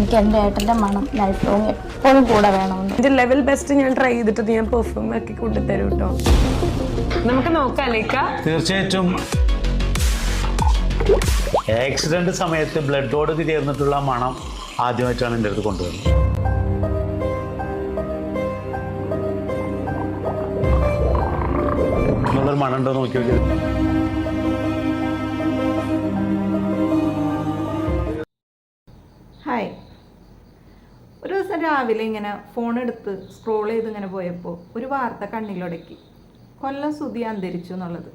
എനിക്ക് എന്റെ ഏട്ടന്റെ മണം ലൈഫ് ലോങ് എപ്പോഴും കൂടെ വേണമെന്ന്. എന്റെ ലെവൽ ബെസ്റ്റ് ഞാൻ ട്രൈ ചെയ്തിട്ട് ഞാൻ പെർഫ്യൂം ആക്കി കൊണ്ടുതരും കേട്ടോ നമുക്ക് നോക്കാം ലേക്ക തീർച്ചയായിട്ടും. ആക്സിഡന്റ് സമയത്ത് ബ്ലഡോട് ചേർന്നിട്ടുള്ള മണം ആദ്യമായിട്ടാണ് എന്റെ അടുത്ത് കൊണ്ടുവരുന്നത്. മണം ഉണ്ടോ നോക്കി നോക്കിയത് രാവിലെ ഇങ്ങനെ ഫോൺ എടുത്ത് സ്ക്രോൾ ചെയ്ത് ഇങ്ങനെ പോയപ്പോൾ ഒരു വാർത്ത കണ്ണിലൊടക്കി. കൊല്ലം സുതി അന്തരിച്ചു എന്നുള്ളത്.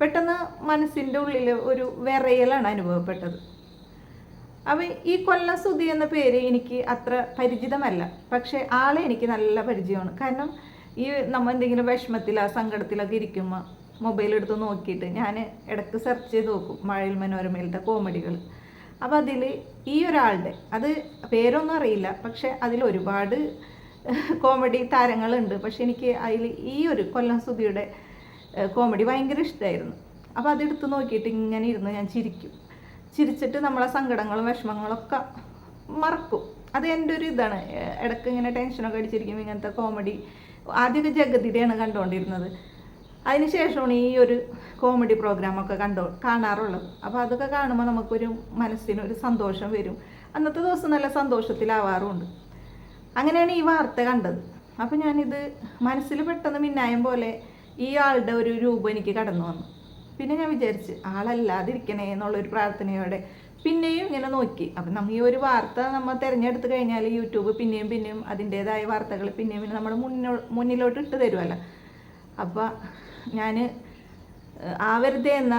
പെട്ടെന്ന് മനസ്സിന്റെ ഉള്ളിൽ ഒരു വിറയലാണ് അനുഭവപ്പെട്ടത്. അപ്പം ഈ കൊല്ലം സുതി എന്ന പേര് എനിക്ക് അത്ര പരിചിതമല്ല. പക്ഷേ ആളെ എനിക്ക് നല്ല പരിചയമാണ്. കാരണം ഈ നമ്മൾ എന്തെങ്കിലും വിഷമത്തിലോ സങ്കടത്തിലൊക്കെ ഇരിക്കുമ്പോൾ മൊബൈൽ എടുത്ത് നോക്കിയിട്ട് ഞാൻ ഇടയ്ക്ക് സെർച്ച് ചെയ്ത് നോക്കും. മഴയിൽ മനോരമയിലത്തെ കോമഡികൾ അപ്പോൾ അതിൽ ഈ ഒരാളുടെ അത് പേരൊന്നും അറിയില്ല പക്ഷെ അതിൽ ഒരുപാട് കോമഡി താരങ്ങളുണ്ട്. പക്ഷെ എനിക്ക് അതിൽ ഈ ഒരു കൊല്ലം സുധിയുടെ കോമഡി ഭയങ്കര ഇഷ്ടമായിരുന്നു അപ്പോൾ അതെടുത്ത് നോക്കിയിട്ട് ഇങ്ങനെ ഇരുന്ന് ഞാൻ ചിരിക്കും. ചിരിച്ചിട്ട് നമ്മളെ സങ്കടങ്ങളും വിഷമങ്ങളൊക്കെ മറക്കും. അത് എന്റെ ഒരു ഇതാണ്. ഇടയ്ക്ക് ഇങ്ങനെ ടെൻഷനൊക്കെ അടിച്ചിരിക്കും ഇങ്ങനത്തെ കോമഡി ആദ്യമൊക്കെ ജഗതിയുടെയാണ് കണ്ടുകൊണ്ടിരുന്നത് അതിനുശേഷമാണ് ഈ ഒരു കോമഡി പ്രോഗ്രാമൊക്കെ കണ്ടോ കാണാറുള്ളത്. അപ്പോൾ അതൊക്കെ കാണുമ്പോൾ നമുക്കൊരു മനസ്സിനൊരു സന്തോഷം വരും. അന്നത്തെ ദിവസം നല്ല സന്തോഷത്തിലാവാറുമുണ്ട്. അങ്ങനെയാണ് ഈ വാർത്ത കണ്ടത്. അപ്പോൾ ഞാനിത് മനസ്സിൽ പെട്ടെന്ന് മിന്നായം പോലെ ഈ ആളുടെ ഒരു രൂപം എനിക്ക് കടന്നു വന്നു. പിന്നെ ഞാൻ വിചാരിച്ച് ആളല്ലാതിരിക്കണേ എന്നുള്ളൊരു പ്രാർത്ഥനയോടെ പിന്നെയും ഇങ്ങനെ നോക്കി. അപ്പം നമ്മൾ ഈ ഒരു വാർത്ത നമ്മൾ തിരഞ്ഞെടുത്ത് കഴിഞ്ഞാൽ യൂട്യൂബ് പിന്നെയും പിന്നെയും അതിന്റേതായ വാർത്തകൾ പിന്നെയും പിന്നെ നമ്മുടെ മുന്നോ മുന്നിലോട്ട് ഇട്ട് തരുമല്ലോ അപ്പോൾ ഞാൻ ആവരുതേ എന്ന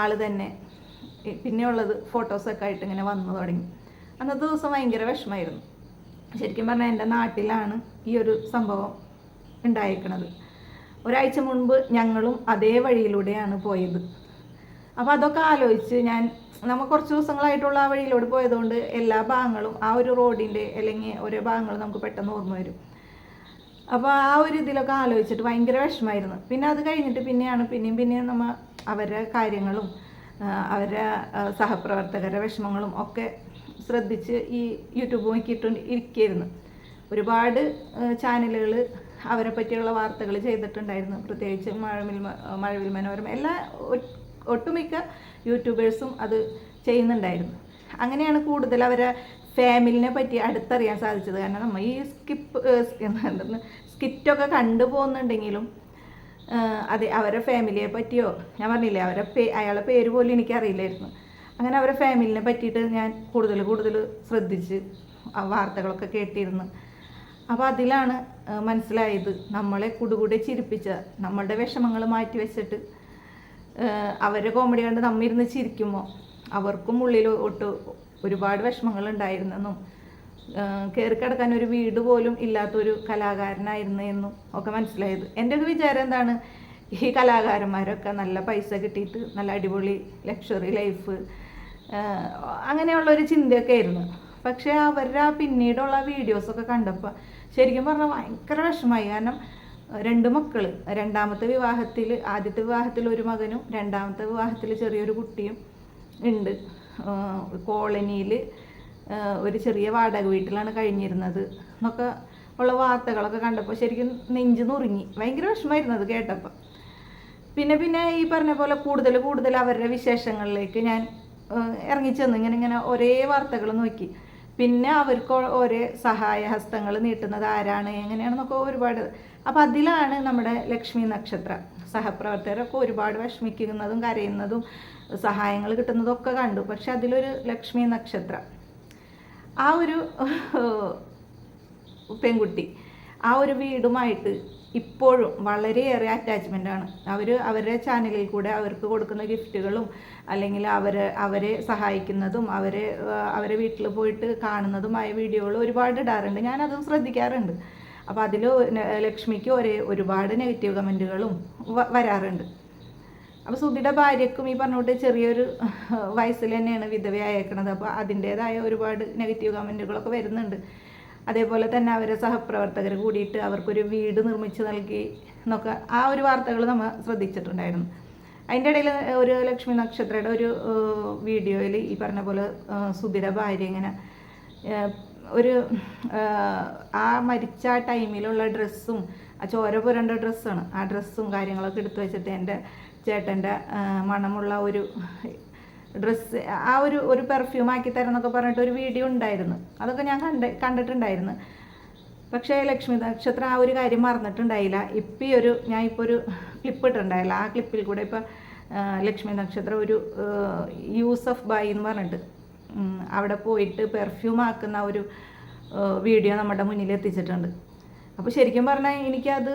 ആൾ തന്നെ. പിന്നെയുള്ളത് ഫോട്ടോസൊക്കെ ആയിട്ട് ഇങ്ങനെ വന്നു തുടങ്ങി. അന്നത്തെ ദിവസം ഭയങ്കര വിഷമമായിരുന്നു ശരിക്കും പറഞ്ഞാൽ എന്റെ നാട്ടിലാണ് ഈ ഒരു സംഭവം ഉണ്ടായിരിക്കുന്നത് ഒരാഴ്ച മുൻപ് ഞങ്ങളും അതേ വഴിയിലൂടെയാണ് പോയത്. അപ്പോൾ അതൊക്കെ ആലോചിച്ച് ഞാൻ നമ്മൾ കുറച്ച് ദിവസങ്ങളായിട്ടുള്ള ആ വഴിയിലൂടെ പോയതുകൊണ്ട് എല്ലാ ഭാഗങ്ങളും ആ ഒരു റോഡിന്റെ അല്ലെങ്കിൽ ഓരോ ഭാഗങ്ങളും നമുക്ക് പെട്ടെന്ന് ഓർമ്മ വരും. അപ്പോൾ ആ ഒരു ഇതിലൊക്കെ ആലോചിച്ചിട്ട് ഭയങ്കര വിഷമമായിരുന്നു. പിന്നെ അത് കഴിഞ്ഞിട്ട് പിന്നെയാണ് പിന്നെയും പിന്നെയും നമ്മൾ അവരുടെ കാര്യങ്ങളും അവരുടെ സഹപ്രവർത്തകരുടെ വിഷമങ്ങളും ഒക്കെ ശ്രദ്ധിച്ച് ഈ യൂട്യൂബ് നോക്കിയിട്ട് ഇരിക്കുകയായിരുന്നു ഒരുപാട് ചാനലുകൾ അവരെ പറ്റിയുള്ള വാർത്തകൾ ചെയ്തിട്ടുണ്ടായിരുന്നു. പ്രത്യേകിച്ച് മഴവിൽ മഴവിൽ മനോരമ എല്ലാ ഒട്ടുമിക്ക യൂട്യൂബേഴ്സും അത് ചെയ്യുന്നുണ്ടായിരുന്നു. അങ്ങനെയാണ് കൂടുതൽ അവരെ ഫാമിലിനെ പറ്റി അടുത്തറിയാൻ സാധിച്ചത്. കാരണം നമ്മൾ ഈ സ്കിപ്പ് സ്കിറ്റൊക്കെ കണ്ടു പോകുന്നുണ്ടെങ്കിലും അതെ അവരെ ഫാമിലിയെ പറ്റിയോ ഞാൻ പറഞ്ഞില്ലേ അവരെ പേ അയാളെ പേര് പോലും എനിക്കറിയില്ലായിരുന്നു. അങ്ങനെ അവരെ ഫാമിലിനെ പറ്റിയിട്ട് ഞാൻ കൂടുതൽ കൂടുതൽ ശ്രദ്ധിച്ച് ആ വാർത്തകളൊക്കെ കേട്ടിരുന്നു. അപ്പോൾ അതിലാണ് മനസ്സിലായത് നമ്മളെ കുടുകൂടെ ചിരിപ്പിച്ച നമ്മളുടെ വിഷമങ്ങൾ മാറ്റി വെച്ചിട്ട് അവരുടെ കോമഡി കണ്ട് നമ്മിരുന്ന് ചിരിക്കുമ്പോൾ അവർക്കും ഉള്ളിൽ ഒട്ട് ഒരുപാട് വിഷമങ്ങൾ ഉണ്ടായിരുന്നെന്നും കയറി കിടക്കാൻ ഒരു വീട് പോലും ഇല്ലാത്തൊരു കലാകാരനായിരുന്നു എന്നും ഒക്കെ മനസ്സിലായത്. എന്റെ ഒരു വിചാരം എന്താണ്? ഈ കലാകാരന്മാരൊക്കെ നല്ല പൈസ കിട്ടിയിട്ട് നല്ല അടിപൊളി ലക്ഷറി ലൈഫ് അങ്ങനെയുള്ള ഒരു ചിന്തയൊക്കെ ആയിരുന്നു. പക്ഷേ അവരുടെ ആ പിന്നീടുള്ള വീഡിയോസൊക്കെ കണ്ടപ്പോൾ ശരിക്കും പറഞ്ഞാൽ ഭയങ്കര വിഷമമായി. കാരണം രണ്ട് മക്കൾ രണ്ടാമത്തെ വിവാഹത്തിൽ ആദ്യത്തെ വിവാഹത്തിൽ ഒരു മകനും രണ്ടാമത്തെ വിവാഹത്തിൽ ചെറിയൊരു കുട്ടിയും ഉണ്ട്. കോളനിയിൽ ഒരു ചെറിയ വാടക വീട്ടിലാണ് കഴിഞ്ഞിരുന്നത്. എന്നൊക്കെ ഉള്ള വാർത്തകളൊക്കെ കണ്ടപ്പോൾ ശരിക്കും നെഞ്ച് നുറുങ്ങി. ഭയങ്കര വിഷമമായിരുന്നു അത് കേട്ടപ്പോൾ പിന്നെ പിന്നെ ഈ പറഞ്ഞ പോലെ കൂടുതൽ കൂടുതൽ അവരുടെ വിശേഷങ്ങളിലേക്ക് ഞാൻ ഇറങ്ങിച്ചെന്ന് ഇങ്ങനെ ഇങ്ങനെ ഒരേ വാർത്തകൾ നോക്കി. പിന്നെ അവർക്ക് ഒരേ സഹായ ഹസ്തങ്ങൾ നീട്ടുന്നത് ആരാണ് എങ്ങനെയാണെന്നൊക്കെ ഒരുപാട് അപ്പോൾ അതിലാണ് നമ്മുടെ ലക്ഷ്മി നക്ഷത്രം. സഹപ്രവർത്തകരൊക്കെ ഒരുപാട് വിഷമിക്കുന്നതും കരയുന്നതും സഹായങ്ങൾ കിട്ടുന്നതും ഒക്കെ കണ്ടു. പക്ഷെ അതിലൊരു ലക്ഷ്മി നക്ഷത്രം. ആ ഒരു പെൺകുട്ടി ആ ഒരു വീടുമായിട്ട് ഇപ്പോഴും വളരെയേറെ ആണ്. അവർ അവരുടെ ചാനലിൽ കൂടെ അവർക്ക് കൊടുക്കുന്ന ഗിഫ്റ്റുകളും അല്ലെങ്കിൽ അവരെ അവരെ സഹായിക്കുന്നതും അവരെ അവരെ വീട്ടിൽ പോയിട്ട് കാണുന്നതുമായ വീഡിയോകൾ ഒരുപാട് ഇടാറുണ്ട്. ഞാനതും ശ്രദ്ധിക്കാറുണ്ട്. അപ്പോൾ അതിൽ ലക്ഷ്മിക്ക് ഒരേ ഒരുപാട് നെഗറ്റീവ് കമന്റുകളും വരാറുണ്ട്. അപ്പോൾ സുധിയുടെ ഭാര്യക്കും ഈ പറഞ്ഞുകൊണ്ട് ചെറിയൊരു വയസ്സിൽ തന്നെയാണ് വിധവയായേക്കണത് അപ്പോൾ അതിന്റേതായ ഒരുപാട് നെഗറ്റീവ് കമന്റുകളൊക്കെ വരുന്നുണ്ട്. അതേപോലെ തന്നെ അവരെ സഹപ്രവർത്തകർ കൂടിയിട്ട് അവർക്കൊരു വീട് നിർമ്മിച്ച് നൽകി എന്നൊക്കെ ആ ഒരു വാർത്തകൾ നമ്മൾ ശ്രദ്ധിച്ചിട്ടുണ്ടായിരുന്നു. അതിന്റെ ഇടയിൽ ഒരു ലക്ഷ്മി നക്ഷത്രയുടെ ഒരു വീഡിയോയിൽ ഈ പറഞ്ഞ പോലെ സുധിയുടെ ഭാര്യ ഇങ്ങനെ ഒരു ആ, മരിച്ച ടൈമിലുള്ള ഡ്രസ്സും ആ ചോര പുരണ്ട ഡ്രസ്സാണ്. ആ ഡ്രസ്സും കാര്യങ്ങളൊക്കെ എടുത്തു വെച്ചിട്ട് എന്റെ ചേട്ടന്റെ മണമുള്ള ഒരു ഡ്രസ്സ് ആ ഒരു ഒരു പെർഫ്യൂം ആക്കി തരാം എന്നൊക്കെ പറഞ്ഞിട്ട് ഒരു വീഡിയോ ഉണ്ടായിരുന്നു. അതൊക്കെ ഞാൻ കണ്ട് കണ്ടിട്ടുണ്ടായിരുന്നു. പക്ഷേ ലക്ഷ്മി നക്ഷത്രം ആ ഒരു കാര്യം മറന്നിട്ടുണ്ടായില്ല. ഇപ്പം ഈ ഒരു ഞാൻ ഇപ്പോൾ ഒരു ക്ലിപ്പ് ഇട്ടിട്ടുണ്ടായില്ല. ആ ക്ലിപ്പിൽ കൂടെ ഇപ്പം ലക്ഷ്മി നക്ഷത്രം ഒരു യൂസഫ് ബായി എന്ന് പറഞ്ഞിട്ട്. അവിടെ പോയിട്ട് പെർഫ്യൂം ആക്കുന്ന ഒരു വീഡിയോ നമ്മുടെ മുന്നിൽ എത്തിച്ചിട്ടുണ്ട്. അപ്പോൾ ശരിക്കും പറഞ്ഞാൽ എനിക്കത്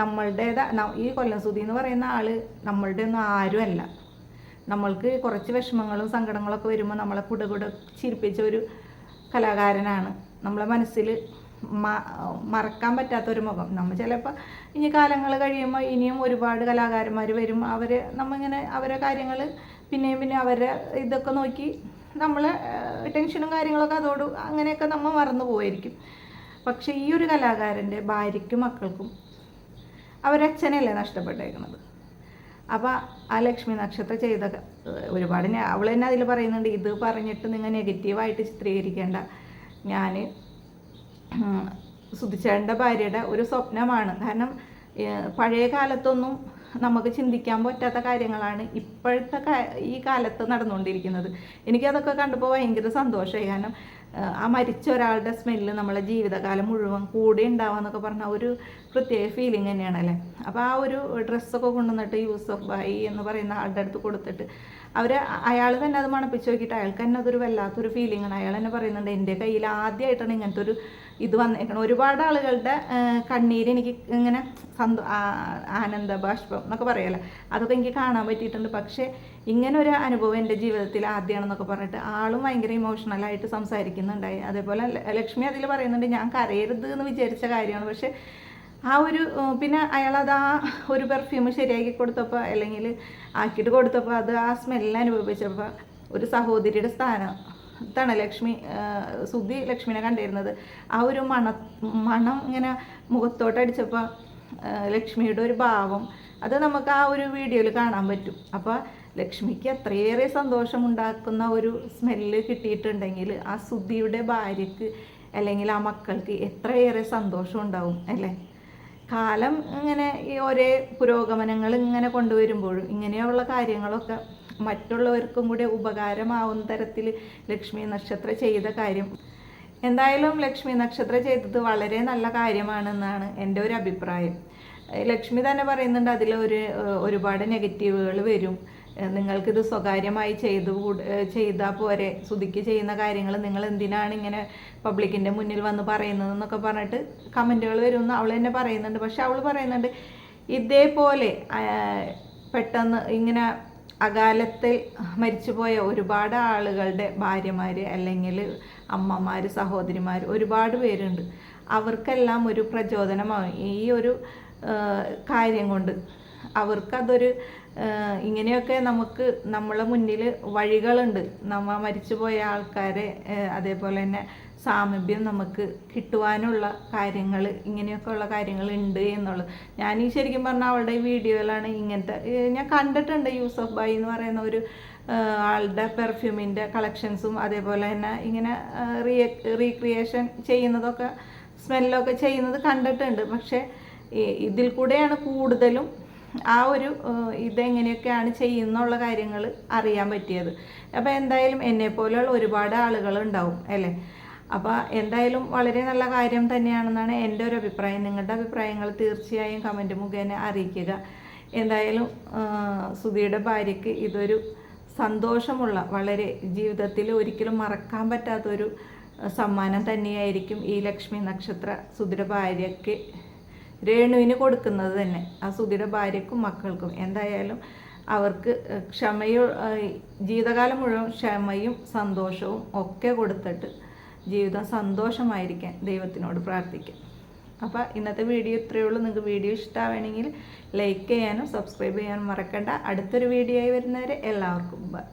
നമ്മളുടേതാ ഈ കൊല്ലം സുധി എന്ന് പറയുന്ന ആൾ നമ്മളുടെ ഒന്നും ആരുമല്ല നമ്മൾക്ക് കുറച്ച് വിഷമങ്ങളും സങ്കടങ്ങളൊക്കെ വരുമ്പോൾ നമ്മളെ കുട കുട ചിരിപ്പിച്ച ഒരു കലാകാരനാണ്. നമ്മളെ മനസ്സിൽ മറക്കാൻ പറ്റാത്ത ഒരു മുഖം. നമ്മൾ ചിലപ്പോൾ ഇനി കാലങ്ങൾ കഴിയുമ്പോൾ ഇനിയും ഒരുപാട് കലാകാരന്മാർ വരും. അവർ നമ്മിങ്ങനെ അവരെ കാര്യങ്ങൾ പിന്നെയും പിന്നെ അവരെ ഇതൊക്കെ നോക്കി നമ്മൾ ടെൻഷനും കാര്യങ്ങളൊക്കെ അതോട് അങ്ങനെയൊക്കെ നമ്മൾ മറന്നു പോയിരിക്കും പക്ഷേ ഈ ഒരു കലാകാരന്റെ ഭാര്യയ്ക്കും മക്കൾക്കും അവരച്ഛനല്ലേ നഷ്ടപ്പെട്ടേക്കുന്നത് അപ്പോൾ ആ ലക്ഷ്മി നക്ഷത്രം ചെയ്ത ഒരുപാട് അവൾ തന്നെ അതിൽ പറയുന്നുണ്ട് ഇത് പറഞ്ഞിട്ട് നിങ്ങൾ നെഗറ്റീവായിട്ട് ചിത്രീകരിക്കേണ്ട. ഞാൻ സുധിച്ചേട്ടന്റെ ഭാര്യയുടെ ഒരു സ്വപ്നമാണ്. കാരണം പഴയ കാലത്തൊന്നും നമുക്ക് ചിന്തിക്കാൻ പറ്റാത്ത കാര്യങ്ങളാണ് ഇപ്പോഴത്തെ ഈ കാലത്ത് നടന്നുകൊണ്ടിരിക്കുന്നത്. എനിക്കതൊക്കെ കണ്ടപ്പോൾ ഭയങ്കര സന്തോഷമായി. കാരണം ആ മരിച്ച ഒരാളുടെ സ്മെല്ല് നമ്മളെ ജീവിതകാലം മുഴുവൻ കൂടെ ഉണ്ടാവുക എന്നൊക്കെ പറഞ്ഞാൽ ഒരു പ്രത്യേക ഫീലിംഗ് തന്നെയാണ് അല്ലേ? അപ്പോൾ ആ ഒരു ഡ്രസ്സൊക്കെ കൊണ്ടുവന്നിട്ട് യൂസഫ് ബൈ എന്ന് പറയുന്ന ആളുടെ അടുത്ത് കൊടുത്തിട്ട് അവർ അയാൾ തന്നെ അത് മണപ്പിച്ച് നോക്കിയിട്ട് അയാൾക്ക് തന്നെ അതൊരു വല്ലാത്തൊരു ആണ്. അയാൾ തന്നെ പറയുന്നുണ്ട് എന്റെ കയ്യിൽ ആദ്യമായിട്ടാണ് ഇങ്ങനത്തെ ഒരു ഇത് വന്നേക്കണം ഒരുപാട് ആളുകളുടെ കണ്ണീര് എനിക്ക് ഇങ്ങനെ സന്തോ ആനന്ദ ബാഷ്പം എന്നൊക്കെ പറയല്ലേ? അതൊക്കെ എനിക്ക് കാണാൻ പറ്റിയിട്ടുണ്ട്. പക്ഷേ ഇങ്ങനെ ഒരു അനുഭവം എന്റെ ജീവിതത്തിൽ ആദ്യമാണെന്നൊക്കെ പറഞ്ഞിട്ട് ആളും ഭയങ്കര ഇമോഷണലായിട്ട് സംസാരിക്കുന്നുണ്ടായി. അതേപോലെ ലക്ഷ്മി അതിൽ പറയുന്നുണ്ട് ഞാൻ കരയരുത് എന്ന് വിചാരിച്ച കാര്യമാണ്. പക്ഷേ ആ ഒരു പിന്നെ അയാളത് ആ ഒരു പെർഫ്യൂം ശരിയാക്കി കൊടുത്തപ്പോൾ അല്ലെങ്കിൽ ആക്കിയിട്ട് കൊടുത്തപ്പോൾ അത് ആ സ്മെല്ല് അനുഭവിച്ചപ്പോൾ ഒരു സഹോദരിയുടെ സ്ഥാനം ത്താണ് ലക്ഷ്മി സുധി ലക്ഷ്മിനെ കണ്ടിരുന്നത്. ആ ഒരു മണ മണം ഇങ്ങനെ മുഖത്തോട്ടടിച്ചപ്പോൾ ലക്ഷ്മിയുടെ ഒരു ഭാവം അത് നമുക്ക് ആ ഒരു വീഡിയോയിൽ കാണാൻ പറ്റും. അപ്പോൾ ലക്ഷ്മിക്ക് അത്രയേറെ സന്തോഷമുണ്ടാക്കുന്ന ഒരു സ്മെല്ല് കിട്ടിയിട്ടുണ്ടെങ്കിൽ ആ സുധിയുടെ ഭാര്യയ്ക്ക് അല്ലെങ്കിൽ ആ മക്കൾക്ക് എത്രയേറെ സന്തോഷം ഉണ്ടാവും അല്ലേ? കാലം ഇങ്ങനെ ഈ ഒരേ പുരോഗമനങ്ങൾ ഇങ്ങനെ കൊണ്ടുവരുമ്പോഴും ഇങ്ങനെയുള്ള കാര്യങ്ങളൊക്കെ മറ്റുള്ളവർക്കും കൂടി ഉപകാരമാവുന്ന തരത്തിൽ ലക്ഷ്മി നക്ഷത്ര ചെയ്ത കാര്യം. എന്തായാലും ലക്ഷ്മി നക്ഷത്ര ചെയ്തത് വളരെ നല്ല കാര്യമാണെന്നാണ് എന്റെ ഒരു അഭിപ്രായം. ലക്ഷ്മി തന്നെ പറയുന്നുണ്ട് അതിൽ ഒരു ഒരുപാട് നെഗറ്റീവുകൾ വരും. നിങ്ങൾക്കിത് സ്വകാര്യമായി ചെയ്തു ചെയ്താൽ പോരെ. സുധിക്ക് ചെയ്യുന്ന കാര്യങ്ങൾ നിങ്ങൾ എന്തിനാണ് ഇങ്ങനെ പബ്ലിക്കിന്റെ മുന്നിൽ വന്ന് പറയുന്നത് എന്നൊക്കെ പറഞ്ഞിട്ട് കമന്റുകൾ വരുമെന്ന് അവൾ തന്നെ പറയുന്നുണ്ട്. പക്ഷെ അവൾ പറയുന്നുണ്ട് ഇതേപോലെ പെട്ടെന്ന് ഇങ്ങനെ അകാലത്തിൽ മരിച്ചുപോയ ഒരുപാട് ആളുകളുടെ ഭാര്യമാർ അല്ലെങ്കിൽ അമ്മമാർ സഹോദരിമാർ ഒരുപാട് പേരുണ്ട്. അവർക്കെല്ലാം ഒരു പ്രചോദനമാവും. ഈ ഒരു കാര്യം കൊണ്ട്. അവർക്കതൊരു ഇങ്ങനെയൊക്കെ നമുക്ക് നമ്മളെ മുന്നിൽ വഴികളുണ്ട്. നമ്മ മരിച്ചുപോയ ആൾക്കാരെ അതേപോലെ തന്നെ സാമീപ്യം നമുക്ക് കിട്ടുവാനുള്ള കാര്യങ്ങൾ ഇങ്ങനെയൊക്കെ ഉള്ള കാര്യങ്ങൾ ഉണ്ട് എന്നുള്ളത്. ഞാൻ ഈ ശരിക്കും പറഞ്ഞാൽ അവളുടെ വീഡിയോയിലാണ് ഇങ്ങനത്തെ ഞാൻ കണ്ടിട്ടുണ്ട് യൂസഫ് ബായി എന്ന് പറയുന്ന ഒരു ആളുടെ പെർഫ്യൂമിന്റെ കളക്ഷൻസും അതേപോലെ തന്നെ ഇങ്ങനെ റീ റീക്രിയേഷൻ ചെയ്യുന്നതൊക്കെ സ്മെല്ലൊക്കെ ചെയ്യുന്നത് കണ്ടിട്ടുണ്ട്. പക്ഷേ ഇതിൽ കൂടെയാണ് കൂടുതലും ആ ഒരു ഇതെങ്ങനെയൊക്കെയാണ് ചെയ്യുന്നുള്ള കാര്യങ്ങൾ അറിയാൻ പറ്റിയത്. അപ്പോൾ എന്തായാലും എന്നെ പോലെയുള്ള ഒരുപാട് ആളുകൾ ഉണ്ടാവും അല്ലേ? അപ്പോൾ എന്തായാലും വളരെ നല്ല കാര്യം തന്നെയാണെന്നാണ് എന്റെ ഒരു അഭിപ്രായം. നിങ്ങളുടെ അഭിപ്രായങ്ങൾ തീർച്ചയായും കമന്റ് മുഖേന അറിയിക്കുക. എന്തായാലും സുധിയുടെ ഭാര്യയ്ക്ക് ഇതൊരു സന്തോഷമുള്ള വളരെ ജീവിതത്തിൽ ഒരിക്കലും മറക്കാൻ പറ്റാത്തൊരു സമ്മാനം തന്നെയായിരിക്കും ഈ ലക്ഷ്മി നക്ഷത്ര സുധിയുടെ ഭാര്യയ്ക്ക് രേണുവിന് കൊടുക്കുന്നത് തന്നെ. ആ സുധിയുടെ ഭാര്യക്കും മക്കൾക്കും. എന്തായാലും അവർക്ക് ക്ഷമയോ ജീവിതകാലം മുഴുവൻ ക്ഷമയും സന്തോഷവും ഒക്കെ കൊടുത്തിട്ട് ജീവിതം സന്തോഷമായിരിക്കാൻ ദൈവത്തിനോട് പ്രാർത്ഥിക്കാം. അപ്പോൾ ഇന്നത്തെ വീഡിയോ ഇത്രയേ ഉള്ളൂ. നിങ്ങൾക്ക് വീഡിയോ ഇഷ്ടമാവണമെങ്കിൽ ലൈക്ക് ചെയ്യാനും സബ്സ്ക്രൈബ് ചെയ്യാനും മറക്കണ്ട. അടുത്തൊരു വീഡിയോ ആയി വരുന്നവരെ എല്ലാവർക്കും ബൈ.